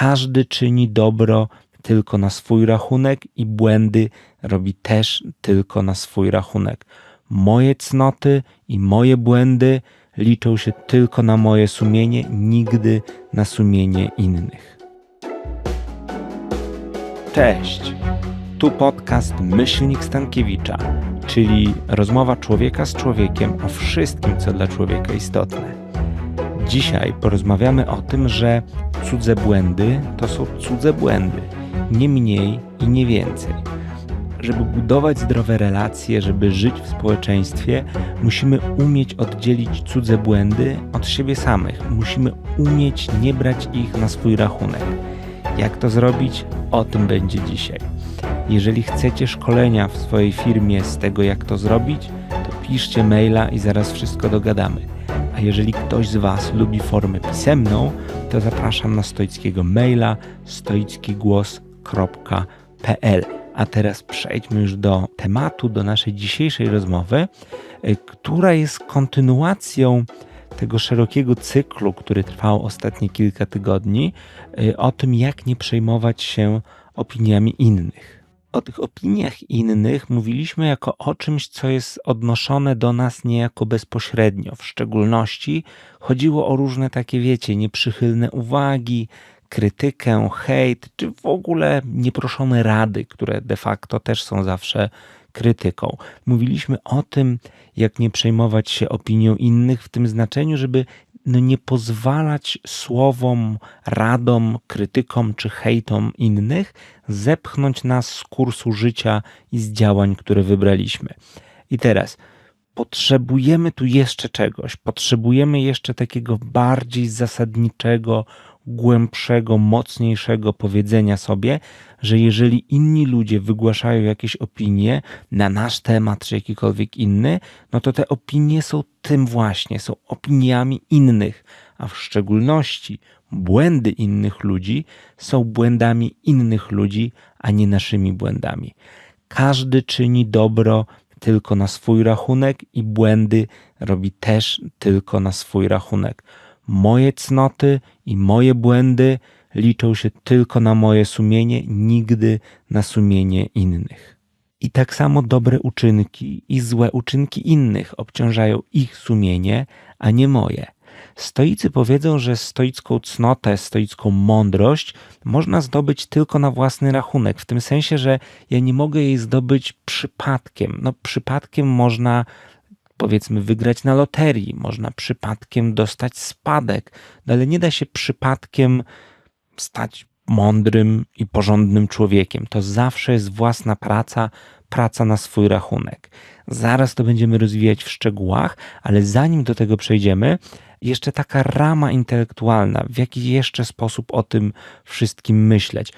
Każdy czyni dobro tylko na swój rachunek i błędy robi też tylko na swój rachunek. Moje cnoty i moje błędy liczą się tylko na moje sumienie, nigdy na sumienie innych. Cześć! Tu podcast Myślnik Stankiewicza, czyli rozmowa człowieka z człowiekiem o wszystkim, co dla człowieka istotne. Dzisiaj porozmawiamy o tym, że cudze błędy to są cudze błędy, nie mniej i nie więcej. Żeby budować zdrowe relacje, żeby żyć w społeczeństwie, musimy umieć oddzielić cudze błędy od siebie samych. Musimy umieć nie brać ich na swój rachunek. Jak to zrobić? O tym będzie dzisiaj. Jeżeli chcecie szkolenia w swojej firmie z tego, jak to zrobić, to piszcie maila i zaraz wszystko dogadamy. Jeżeli ktoś z Was lubi formę pisemną, to zapraszam na stoickiego maila stoickigłos.pl. A teraz przejdźmy już do tematu, do naszej dzisiejszej rozmowy, y, która jest kontynuacją tego szerokiego cyklu, który trwał ostatnie kilka tygodni, y, o tym, jak nie przejmować się opiniami innych. O tych opiniach innych mówiliśmy jako o czymś, co jest odnoszone do nas niejako bezpośrednio. W szczególności chodziło o różne takie, wiecie, nieprzychylne uwagi, krytykę, hejt, czy w ogóle nieproszone rady, które de facto też są zawsze krytyką. Mówiliśmy o tym, jak nie przejmować się opinią innych, w tym znaczeniu, żeby nie pozwalać słowom, radom, krytykom czy hejtom innych zepchnąć nas z kursu życia i z działań, które wybraliśmy. I teraz potrzebujemy tu jeszcze czegoś, potrzebujemy jeszcze takiego bardziej zasadniczego, głębszego, mocniejszego powiedzenia sobie, że jeżeli inni ludzie wygłaszają jakieś opinie na nasz temat czy jakikolwiek inny, no to te opinie są tym właśnie, są opiniami innych, a w szczególności błędy innych ludzi są błędami innych ludzi, a nie naszymi błędami. Każdy czyni dobro tylko na swój rachunek i błędy robi też tylko na swój rachunek. Moje cnoty i moje błędy liczą się tylko na moje sumienie, nigdy na sumienie innych. I tak samo dobre uczynki i złe uczynki innych obciążają ich sumienie, a nie moje. Stoicy powiedzą, że stoicką cnotę, stoicką mądrość można zdobyć tylko na własny rachunek, w tym sensie, że ja nie mogę jej zdobyć przypadkiem. No, przypadkiem można powiedzmy wygrać na loterii, można przypadkiem dostać spadek, no ale nie da się przypadkiem stać mądrym i porządnym człowiekiem. To zawsze jest własna praca, praca na swój rachunek. Zaraz to będziemy rozwijać w szczegółach, ale zanim do tego przejdziemy, jeszcze taka rama intelektualna, w jaki jeszcze sposób o tym wszystkim myśleć.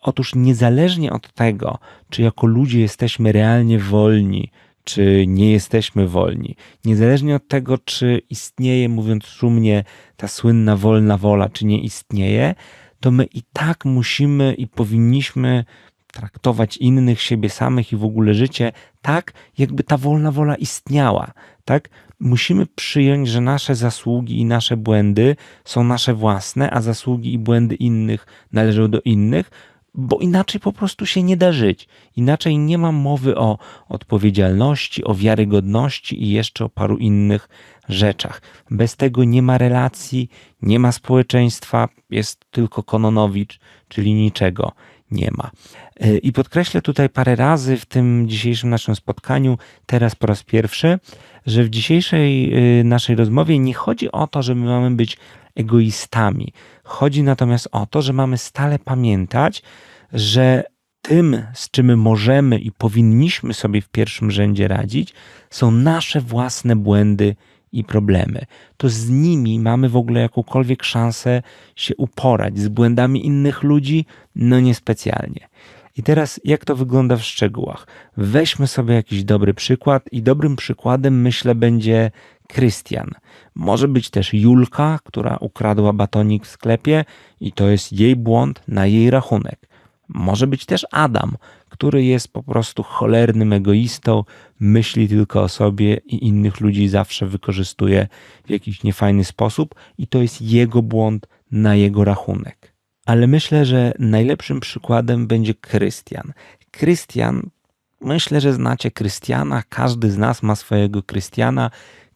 Otóż niezależnie od tego, czy jako ludzie jesteśmy realnie wolni, czy nie jesteśmy wolni. Niezależnie od tego, czy istnieje, mówiąc szumnie, ta słynna wolna wola, czy nie istnieje, to my i tak musimy i powinniśmy traktować innych, siebie samych i w ogóle życie tak, jakby ta wolna wola istniała. Tak? Musimy przyjąć, że nasze zasługi i nasze błędy są nasze własne, a zasługi i błędy innych należą do innych, bo inaczej po prostu się nie da żyć. Inaczej nie ma mowy o odpowiedzialności, o wiarygodności i jeszcze o paru innych rzeczach. Bez tego nie ma relacji, nie ma społeczeństwa, jest tylko Kononowicz, czyli niczego nie ma. E, I podkreślę tutaj parę razy w tym dzisiejszym naszym spotkaniu, teraz po raz pierwszy, że w dzisiejszej e, naszej rozmowie nie chodzi o to, że my mamy być egoistami. Chodzi natomiast o to, że mamy stale pamiętać, że tym, z czym możemy i powinniśmy sobie w pierwszym rzędzie radzić, są nasze własne błędy i problemy. To z nimi mamy w ogóle jakąkolwiek szansę się uporać. Z błędami innych ludzi, no niespecjalnie. I teraz, jak to wygląda w szczegółach? Weźmy sobie jakiś dobry przykład, i dobrym przykładem, myślę, będzie Krystian. Może być też Julka, która ukradła batonik w sklepie, i to jest jej błąd na jej rachunek. Może być też Adam, który jest po prostu cholernym egoistą, myśli tylko o sobie i innych ludzi zawsze wykorzystuje w jakiś niefajny sposób, i to jest jego błąd na jego rachunek. Ale myślę, że najlepszym przykładem będzie Krystian. Krystian, myślę, że znacie Krystiana, każdy z nas ma swojego Krystiana.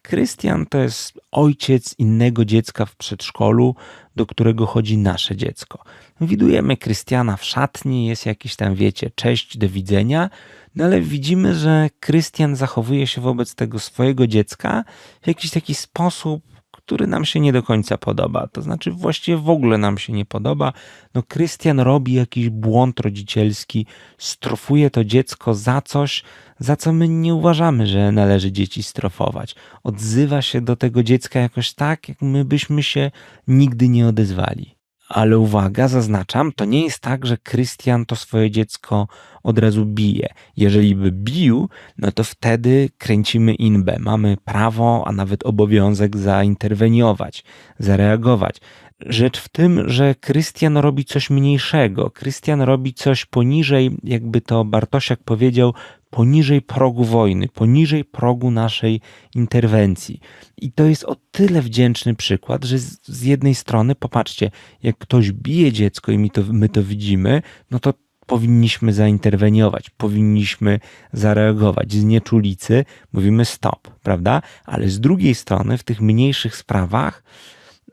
Krystian to jest ojciec innego dziecka w przedszkolu, do którego chodzi nasze dziecko. Widujemy Krystiana w szatni, jest jakiś tam, wiecie, cześć, do widzenia, no ale widzimy, że Krystian zachowuje się wobec tego swojego dziecka w jakiś taki sposób, który nam się nie do końca podoba. To znaczy, właściwie w ogóle nam się nie podoba. No, Krystian robi jakiś błąd rodzicielski, strofuje to dziecko za coś, za co my nie uważamy, że należy dzieci strofować. Odzywa się do tego dziecka jakoś tak, jak my byśmy się nigdy nie odezwali. Ale uwaga, zaznaczam, to nie jest tak, że Krystian to swoje dziecko od razu bije. Jeżeli by bił, no to wtedy kręcimy inbę. Mamy prawo, a nawet obowiązek zainterweniować, zareagować. Rzecz w tym, że Krystian robi coś mniejszego. Krystian robi coś poniżej, jakby to Bartosiak powiedział, poniżej progu wojny, poniżej progu naszej interwencji. I to jest o tyle wdzięczny przykład, że z, jednej strony, popatrzcie, jak ktoś bije dziecko i my to, my to widzimy, no to powinniśmy zainterweniować, powinniśmy zareagować. Z nieczulicy mówimy stop, prawda? Ale z drugiej strony, w tych mniejszych sprawach,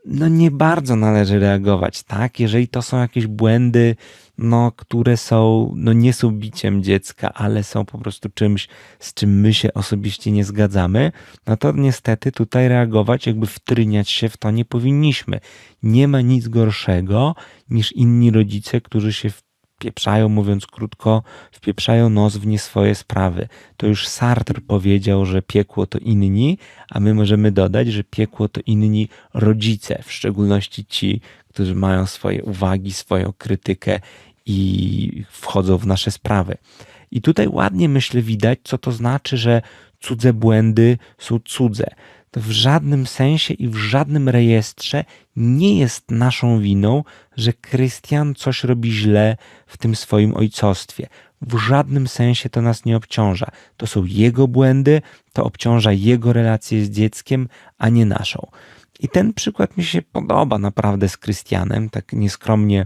no nie bardzo należy reagować, tak? Jeżeli to są jakieś błędy, no, które są, no nie są biciem dziecka, ale są po prostu czymś, z czym my się osobiście nie zgadzamy, no to niestety tutaj reagować, jakby wtryniać się w to nie powinniśmy. Nie ma nic gorszego niż inni rodzice, którzy się wpieprzają, mówiąc krótko, wpieprzają nos w nie swoje sprawy. To już Sartre powiedział, że piekło to inni, a my możemy dodać, że piekło to inni rodzice, w szczególności ci, którzy mają swoje uwagi, swoją krytykę i wchodzą w nasze sprawy. I tutaj ładnie myślę widać, co to znaczy, że cudze błędy są cudze. W żadnym sensie i w żadnym rejestrze nie jest naszą winą, że Krystian coś robi źle w tym swoim ojcostwie. W żadnym sensie to nas nie obciąża. To są jego błędy, to obciąża jego relacje z dzieckiem, a nie naszą. I ten przykład mi się podoba naprawdę z Krystianem, tak nieskromnie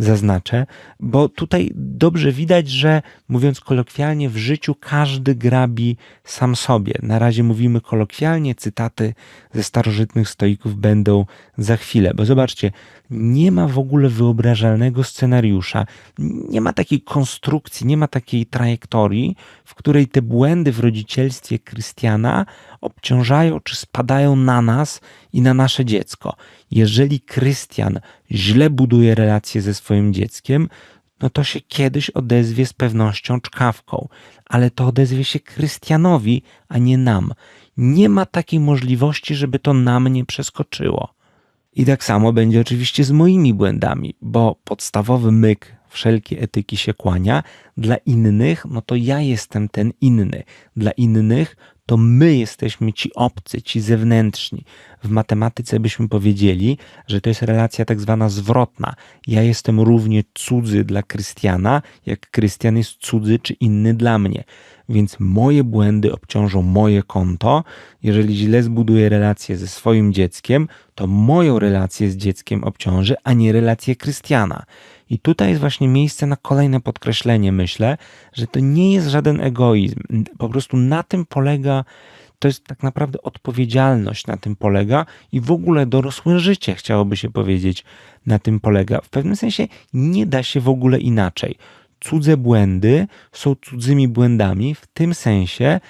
zaznaczę, bo tutaj dobrze widać, że mówiąc kolokwialnie, w życiu każdy grabi sam sobie. Na razie mówimy kolokwialnie, cytaty ze starożytnych stoików będą za chwilę, bo zobaczcie, nie ma w ogóle wyobrażalnego scenariusza, nie ma takiej konstrukcji, nie ma takiej trajektorii, w której te błędy w rodzicielstwie Krystiana obciążają czy spadają na nas i na nasze dziecko. Jeżeli Krystian źle buduje relacje ze swoim dzieckiem, no to się kiedyś odezwie z pewnością czkawką, ale to odezwie się Krystianowi, a nie nam. Nie ma takiej możliwości, żeby to nam nie przeskoczyło. I tak samo będzie oczywiście z moimi błędami, bo podstawowy myk wszelkiej etyki się kłania. Dla innych, no to ja jestem ten inny. Dla innych to my jesteśmy ci obcy, ci zewnętrzni. W matematyce byśmy powiedzieli, że to jest relacja tak zwana zwrotna. Ja jestem równie cudzy dla Krystiana, jak Krystian jest cudzy czy inny dla mnie. Więc moje błędy obciążą moje konto. Jeżeli źle zbuduję relację ze swoim dzieckiem, to moją relację z dzieckiem obciąży, a nie relację Krystiana. I tutaj jest właśnie miejsce na kolejne podkreślenie, myślę, że to nie jest żaden egoizm. Po prostu na tym polega, to jest tak naprawdę odpowiedzialność na tym polega i w ogóle dorosłe życie, chciałoby się powiedzieć, na tym polega. W pewnym sensie nie da się w ogóle inaczej. Cudze błędy są cudzymi błędami w tym sensie,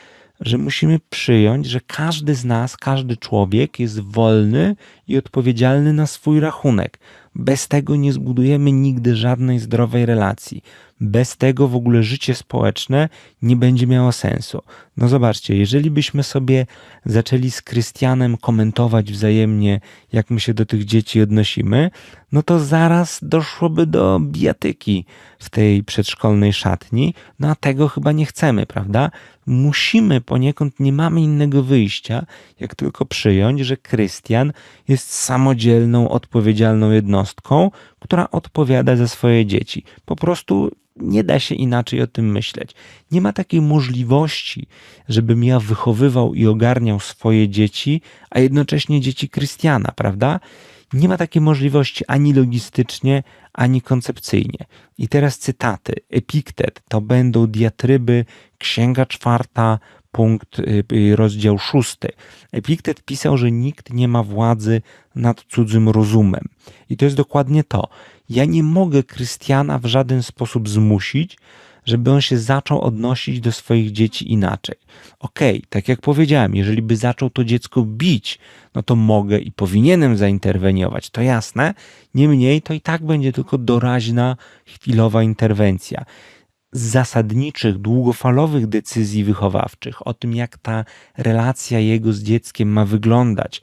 że musimy przyjąć, że każdy z nas, każdy człowiek jest wolny i odpowiedzialny na swój rachunek. Bez tego nie zbudujemy nigdy żadnej zdrowej relacji. Bez tego w ogóle życie społeczne nie będzie miało sensu. No zobaczcie, jeżeli byśmy sobie zaczęli z Krystianem komentować wzajemnie, jak my się do tych dzieci odnosimy, no to zaraz doszłoby do bijatyki w tej przedszkolnej szatni, no a tego chyba nie chcemy, prawda? Musimy poniekąd, nie mamy innego wyjścia, jak tylko przyjąć, że Krystian jest samodzielną, odpowiedzialną jednostką, która odpowiada za swoje dzieci. Po prostu nie da się inaczej o tym myśleć. Nie ma takiej możliwości, żebym ja wychowywał i ogarniał swoje dzieci, a jednocześnie dzieci Krystiana, prawda? Nie ma takiej możliwości ani logistycznie, ani koncepcyjnie. I teraz cytaty. Epiktet to będą diatryby, księga czwarta, punkt, y, y, rozdział szósty. Epiktet pisał, że nikt nie ma władzy nad cudzym rozumem. I to jest dokładnie to. Ja nie mogę Krystiana w żaden sposób zmusić, żeby on się zaczął odnosić do swoich dzieci inaczej. Okej, okay, tak jak powiedziałem, jeżeli by zaczął to dziecko bić, no to mogę i powinienem zainterweniować, to jasne. Niemniej to i tak będzie tylko doraźna, chwilowa interwencja zasadniczych, długofalowych decyzji wychowawczych, o tym, jak ta relacja jego z dzieckiem ma wyglądać,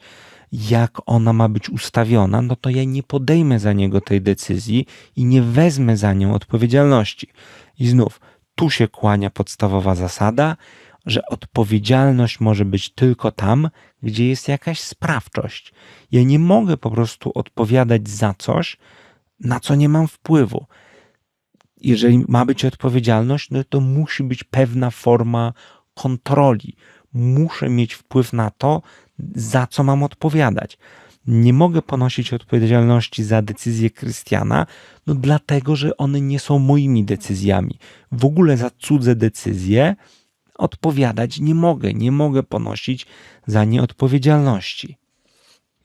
jak ona ma być ustawiona, no to ja nie podejmę za niego tej decyzji i nie wezmę za nią odpowiedzialności. I znów, tu się kłania podstawowa zasada, że odpowiedzialność może być tylko tam, gdzie jest jakaś sprawczość. Ja nie mogę po prostu odpowiadać za coś, na co nie mam wpływu. Jeżeli ma być odpowiedzialność, no to musi być pewna forma kontroli. Muszę mieć wpływ na to, za co mam odpowiadać nie mogę ponosić odpowiedzialności za decyzje Krystiana, no dlatego, że one nie są moimi decyzjami. W ogóle za cudze decyzje odpowiadać nie mogę, nie mogę ponosić za nie odpowiedzialności.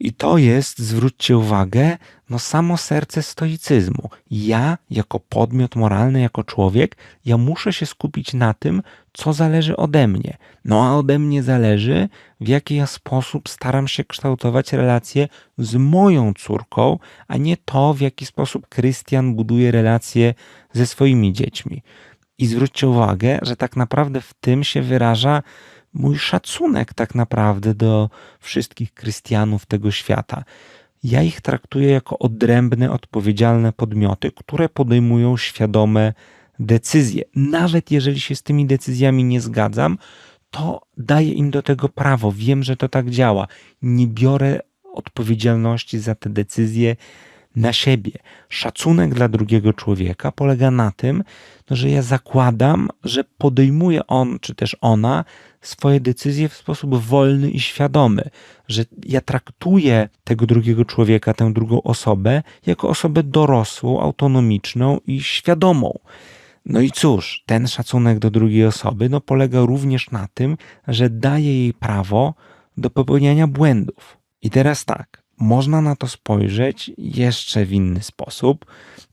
I to jest, zwróćcie uwagę, no samo serce stoicyzmu. Ja, jako podmiot moralny, jako człowiek, ja muszę się skupić na tym, co zależy ode mnie. No a ode mnie zależy, w jaki ja sposób staram się kształtować relacje z moją córką, a nie to, w jaki sposób Krystian buduje relacje ze swoimi dziećmi. I zwróćcie uwagę, że tak naprawdę w tym się wyraża mój szacunek tak naprawdę do wszystkich Chrystianów tego świata. Ja ich traktuję jako odrębne, odpowiedzialne podmioty, które podejmują świadome decyzje. Nawet jeżeli się z tymi decyzjami nie zgadzam, to daję im do tego prawo. Wiem, że to tak działa. Nie biorę odpowiedzialności za te decyzje na siebie. Szacunek dla drugiego człowieka polega na tym, no, że ja zakładam, że podejmuje on czy też ona swoje decyzje w sposób wolny i świadomy, że ja traktuję tego drugiego człowieka, tę drugą osobę, jako osobę dorosłą, autonomiczną i świadomą. No i cóż, ten szacunek do drugiej osoby no, polega również na tym, że daje jej prawo do popełniania błędów. I teraz tak, można na to spojrzeć jeszcze w inny sposób.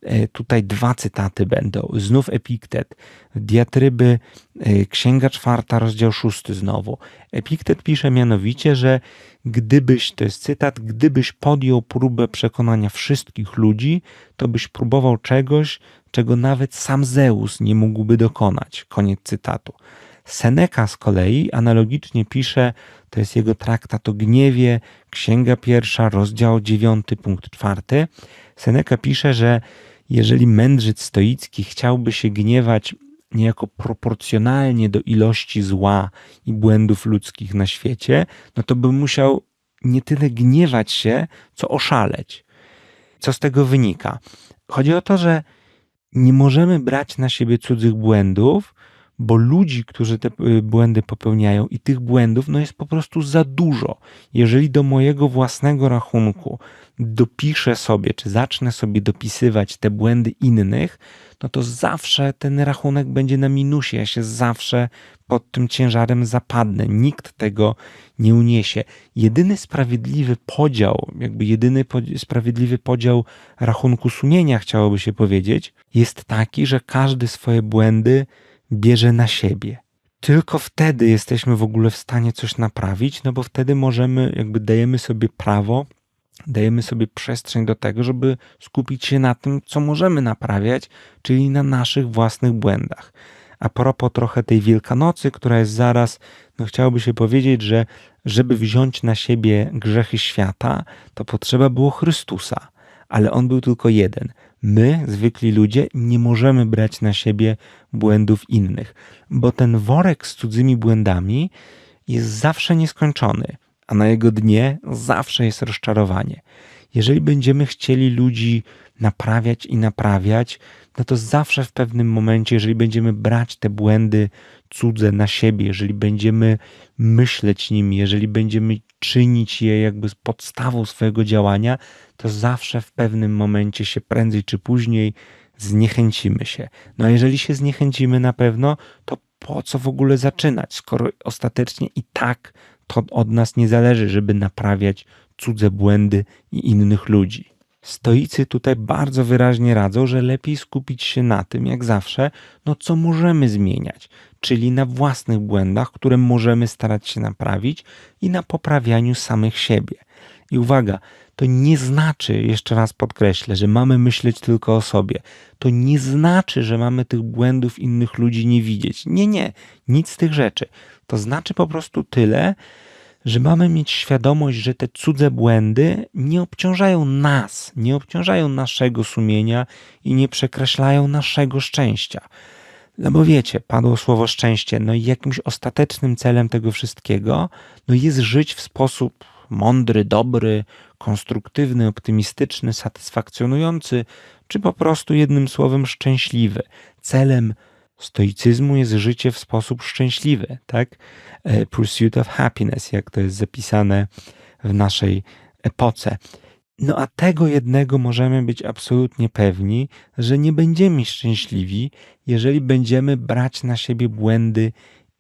E, tutaj dwa cytaty będą. Znów Epiktet, diatryby, e, Księga czwarta, rozdział szósty znowu. Epiktet pisze mianowicie, że gdybyś, to jest cytat, gdybyś podjął próbę przekonania wszystkich ludzi, to byś próbował czegoś, czego nawet sam Zeus nie mógłby dokonać. Koniec cytatu. Seneca z kolei analogicznie pisze, to jest jego traktat o gniewie, księga pierwsza, rozdział dziewiąty, punkt czwarty. Seneca pisze, że jeżeli mędrzyc stoicki chciałby się gniewać niejako proporcjonalnie do ilości zła i błędów ludzkich na świecie, no to by musiał nie tyle gniewać się, co oszaleć. Co z tego wynika? Chodzi o to, że nie możemy brać na siebie cudzych błędów, bo ludzi, którzy te y, błędy popełniają i tych błędów, no jest po prostu za dużo. Jeżeli do mojego własnego rachunku dopiszę sobie, czy zacznę sobie dopisywać te błędy innych, no to zawsze ten rachunek będzie na minusie. Ja się zawsze pod tym ciężarem zapadnę. Nikt tego nie uniesie. Jedyny sprawiedliwy podział, jakby jedyny sprawiedliwy podział rachunku sumienia, chciałoby się powiedzieć, jest taki, że każdy swoje błędy bierze na siebie. Tylko wtedy jesteśmy w ogóle w stanie coś naprawić, no bo wtedy możemy, jakby dajemy sobie prawo, dajemy sobie przestrzeń do tego, żeby skupić się na tym, co możemy naprawiać, czyli na naszych własnych błędach. A propos trochę tej Wielkanocy, która jest zaraz, no chciałoby się powiedzieć, że żeby wziąć na siebie grzechy świata, to potrzeba było Chrystusa, ale on był tylko jeden. My, zwykli ludzie, nie możemy brać na siebie błędów innych, bo ten worek z cudzymi błędami jest zawsze nieskończony, a na jego dnie zawsze jest rozczarowanie. Jeżeli będziemy chcieli ludzi naprawiać i naprawiać, no to zawsze w pewnym momencie, jeżeli będziemy brać te błędy cudze na siebie, jeżeli będziemy myśleć nimi, jeżeli będziemy czynić je jakby z podstawą swojego działania, to zawsze w pewnym momencie się prędzej czy później zniechęcimy się. No a jeżeli się zniechęcimy na pewno, to po co w ogóle zaczynać, skoro ostatecznie i tak to od nas nie zależy, żeby naprawiać cudze błędy i innych ludzi. Stoicy tutaj bardzo wyraźnie radzą, że lepiej skupić się na tym, jak zawsze, no co możemy zmieniać, czyli na własnych błędach, które możemy starać się naprawić i na poprawianiu samych siebie. I uwaga, to nie znaczy, jeszcze raz podkreślę, że mamy myśleć tylko o sobie. To nie znaczy, że mamy tych błędów innych ludzi nie widzieć. Nie, nie, nic z tych rzeczy. To znaczy po prostu tyle, że mamy mieć świadomość, że te cudze błędy nie obciążają nas, nie obciążają naszego sumienia i nie przekreślają naszego szczęścia. No bo wiecie, padło słowo szczęście, no i jakimś ostatecznym celem tego wszystkiego no jest żyć w sposób mądry, dobry, konstruktywny, optymistyczny, satysfakcjonujący, czy po prostu jednym słowem szczęśliwy. Celem stoicyzmu jest życie w sposób szczęśliwy, tak? E, pursuit of happiness, jak to jest zapisane w naszej epoce. No a tego jednego możemy być absolutnie pewni, że nie będziemy szczęśliwi, jeżeli będziemy brać na siebie błędy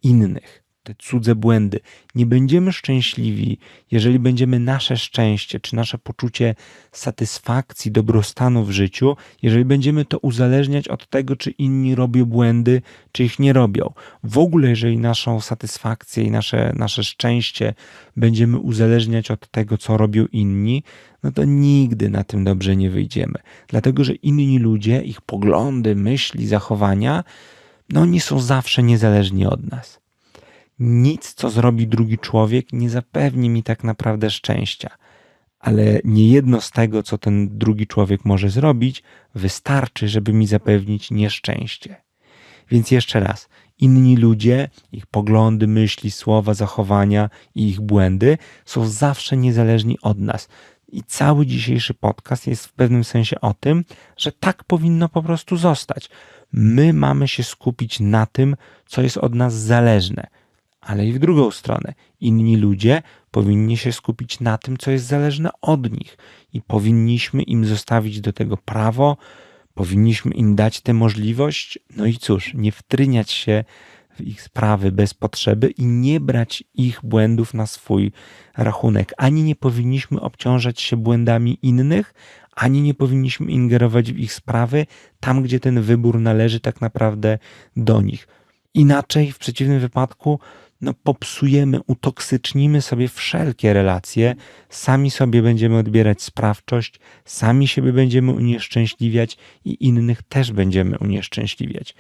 innych te cudze błędy. Nie będziemy szczęśliwi, jeżeli będziemy nasze szczęście czy nasze poczucie satysfakcji, dobrostanu w życiu, jeżeli będziemy to uzależniać od tego, czy inni robią błędy, czy ich nie robią. W ogóle, jeżeli naszą satysfakcję i nasze, nasze szczęście będziemy uzależniać od tego, co robią inni, no to nigdy na tym dobrze nie wyjdziemy. Dlatego, że inni ludzie, ich poglądy, myśli, zachowania, no oni są zawsze niezależni od nas nic, co zrobi drugi człowiek, nie zapewni mi tak naprawdę szczęścia. Ale nie jedno z tego, co ten drugi człowiek może zrobić, wystarczy, żeby mi zapewnić nieszczęście. Więc jeszcze raz, inni ludzie, ich poglądy, myśli, słowa, zachowania i ich błędy są zawsze niezależni od nas. I cały dzisiejszy podcast jest w pewnym sensie o tym, że tak powinno po prostu zostać. My mamy się skupić na tym, co jest od nas zależne ale i w drugą stronę. Inni ludzie powinni się skupić na tym, co jest zależne od nich i powinniśmy im zostawić do tego prawo, powinniśmy im dać tę możliwość, no i cóż, nie wtryniać się w ich sprawy bez potrzeby i nie brać ich błędów na swój rachunek. Ani nie powinniśmy obciążać się błędami innych, ani nie powinniśmy ingerować w ich sprawy tam, gdzie ten wybór należy tak naprawdę do nich. Inaczej, w przeciwnym wypadku, no, popsujemy, utoksycznimy sobie wszelkie relacje, sami sobie będziemy odbierać sprawczość, sami siebie będziemy unieszczęśliwiać i innych też będziemy unieszczęśliwiać.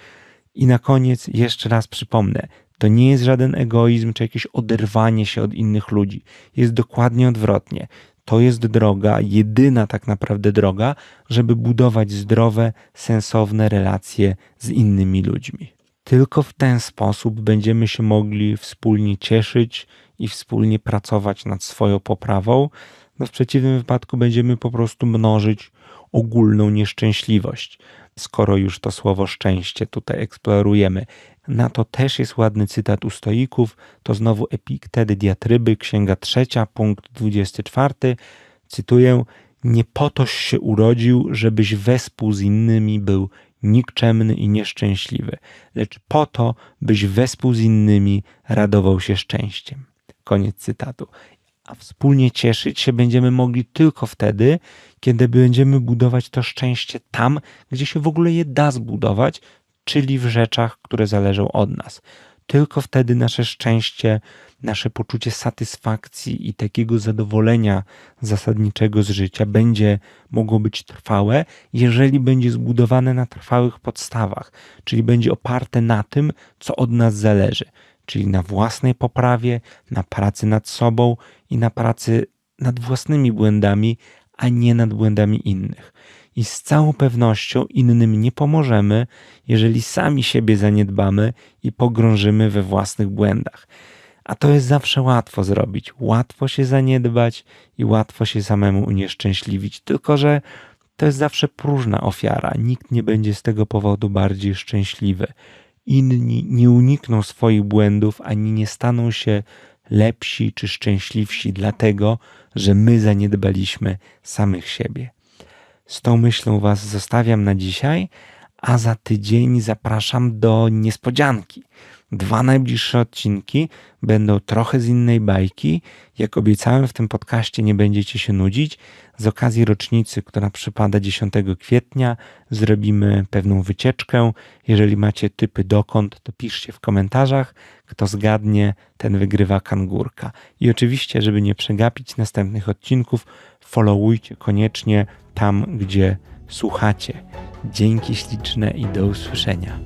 I na koniec jeszcze raz przypomnę, to nie jest żaden egoizm czy jakieś oderwanie się od innych ludzi. Jest dokładnie odwrotnie. To jest droga, jedyna tak naprawdę droga, żeby budować zdrowe, sensowne relacje z innymi ludźmi. Tylko w ten sposób będziemy się mogli wspólnie cieszyć i wspólnie pracować nad swoją poprawą. No w przeciwnym wypadku będziemy po prostu mnożyć ogólną nieszczęśliwość, skoro już to słowo szczęście tutaj eksplorujemy. Na to też jest ładny cytat u stoików, to znowu Epiktet Diatryby, księga trzecia, punkt 24. Cytuję: Nie po toś się urodził, żebyś wespół z innymi był nikczemny i nieszczęśliwy, lecz po to, byś wespół z innymi radował się szczęściem. Koniec cytatu. A wspólnie cieszyć się będziemy mogli tylko wtedy, kiedy będziemy budować to szczęście tam, gdzie się w ogóle je da zbudować, czyli w rzeczach, które zależą od nas. Tylko wtedy nasze szczęście, nasze poczucie satysfakcji i takiego zadowolenia zasadniczego z życia będzie mogło być trwałe, jeżeli będzie zbudowane na trwałych podstawach, czyli będzie oparte na tym, co od nas zależy, czyli na własnej poprawie, na pracy nad sobą i na pracy nad własnymi błędami, a nie nad błędami innych i z całą pewnością innym nie pomożemy, jeżeli sami siebie zaniedbamy i pogrążymy we własnych błędach. A to jest zawsze łatwo zrobić. Łatwo się zaniedbać i łatwo się samemu unieszczęśliwić. Tylko, że to jest zawsze próżna ofiara. Nikt nie będzie z tego powodu bardziej szczęśliwy. Inni nie unikną swoich błędów ani nie staną się lepsi czy szczęśliwsi, dlatego że my zaniedbaliśmy samych siebie. Z tą myślą Was zostawiam na dzisiaj, a za tydzień zapraszam do niespodzianki. Dwa najbliższe odcinki będą trochę z innej bajki. Jak obiecałem, w tym podcaście nie będziecie się nudzić. Z okazji rocznicy, która przypada 10 kwietnia, zrobimy pewną wycieczkę. Jeżeli macie typy dokąd, to piszcie w komentarzach. Kto zgadnie, ten wygrywa kangurka. I oczywiście, żeby nie przegapić następnych odcinków, followujcie koniecznie tam, gdzie słuchacie. Dzięki śliczne i do usłyszenia.